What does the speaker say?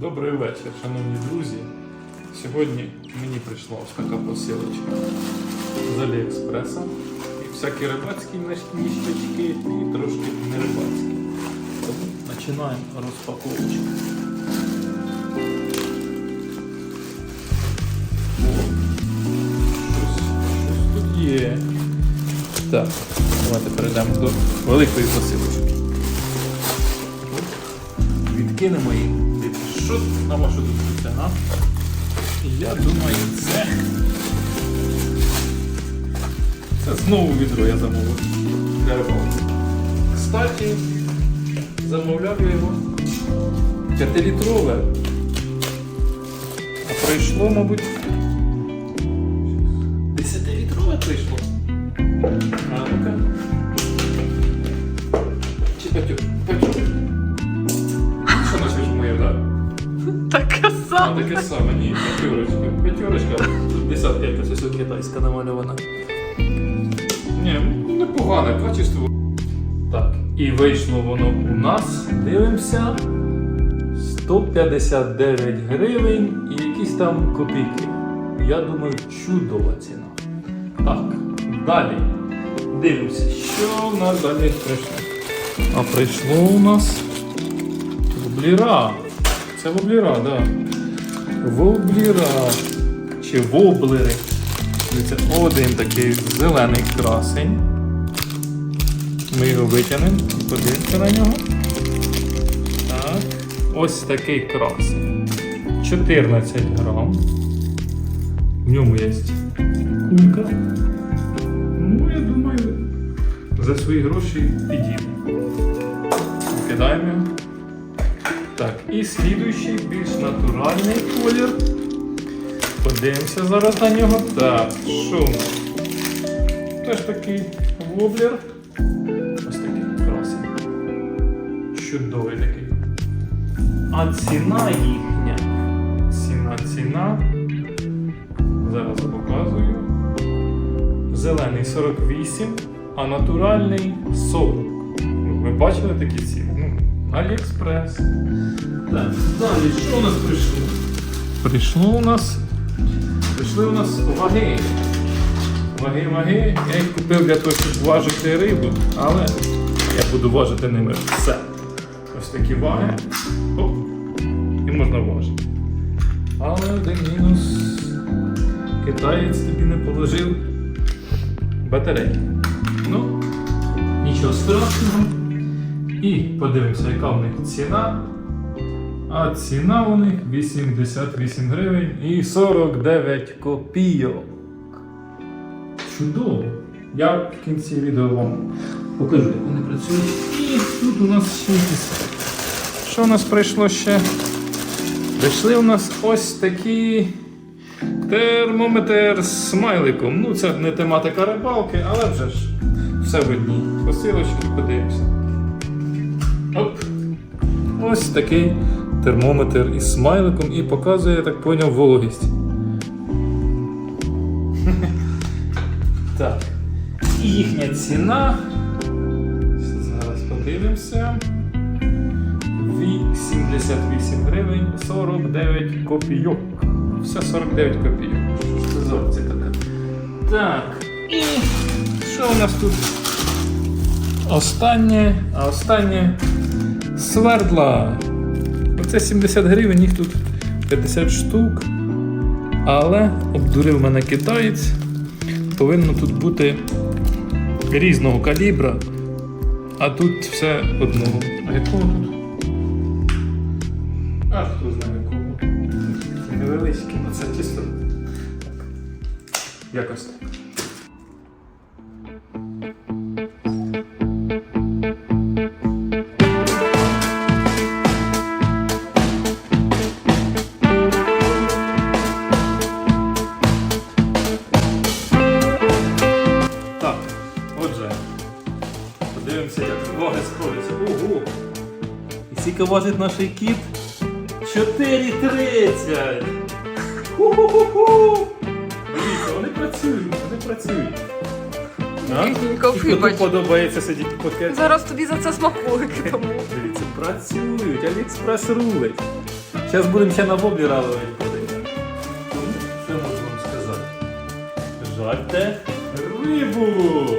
Добрий вечір, шановні друзі. Сьогодні мені прийшла ось така посилочка з Аліекспреса. І всякі рибацькі ніж- і трошки не рибацькі. Тому починаємо розпаковочку. Щось тут є. Так, давайте перейдемо до великої посилочки. Відкинемо її. Що на вашу думку це, а? Я думаю, це. Це знову відро я замовив. Для рибалки. Кстати, замовляв я його 5-літрове. А прийшло, мабуть. 10-літрове прийшло. А ну-ка. Чи п'ятю? А таке саме, ні, п'ятерочка. П'ятерочка, десятка якась ось китайська намальована. Ні, непогане качество. Так, і вийшло воно у нас, дивимося, 159 гривень і якісь там копійки. Я думаю, чудова ціна. Так, далі. Дивимося, що в нас далі прийшло. А прийшло у нас вобліра. Це вобліра, так. Да. Вобліра. Чи воблери. Дивіться, один такий зелений красень. Ми його витягнемо подивимося на нього. Так. Ось такий красень. 14 грам. В ньому є кулька. Ну, я думаю, за свої гроші підійде. Так, і слідуючий більш натуральний колір. Подивимося зараз на нього. Так, що у нас? Теж такий воблер. Ось такий красивий. Чудовий такий. А ціна їхня. Ціна, ціна. Зараз показую. Зелений 48, а натуральний 40. Ну, Ви бачили такі ціни? Аліекспрес. Так, далі, що у нас прийшло? Прийшло у нас. Прийшли у нас ваги. Ваги, ваги. Я їх купив для того, щоб важити рибу, але я буду важити ними все. Ось такі ваги. Оп. І можна важити. Але один мінус. Китаєць тобі не положив батарейки. Ну, нічого страшного. І подивимося, яка в них ціна. А ціна у них 88 гривень і 49 копійок. Чудово! Я в кінці відео вам покажу, як вони працюють. І тут у нас ще якісь. Що у нас прийшло ще? Прийшли у нас ось такі термометр з смайликом. Ну, це не тематика рибалки, але вже ж все в одній посилочці, подивимося. Оп. Ось такий термометр із смайликом і показує, я так поняв, вологість. так. І їхня ціна. Зараз подивимося. 78 гривень 49 копійок. Все 49 копійок. Опція така? Так. І що у нас тут? Останнє, а останнє свердла. Оце 70 гривень, їх тут 50 штук. Але обдурив мене китаєць. Повинно тут бути різного калібра. А тут все одного. А якого тут? А хто знає якого. Такі невеличкі, бо це чисто. Якось. Так, скільки важить наш кіт? 4,30! Ху-ху-ху-ху! Дивіться, вони працюють, вони працюють. А? Рідненько, І вибач. Подобається сидіти по кеці? Зараз тобі за це смаколики тому. Дивіться, працюють, Аліекспрес рулить. Зараз будемо ще на воблера ловити подивимося. Що можу вам сказати? Жальте рибу!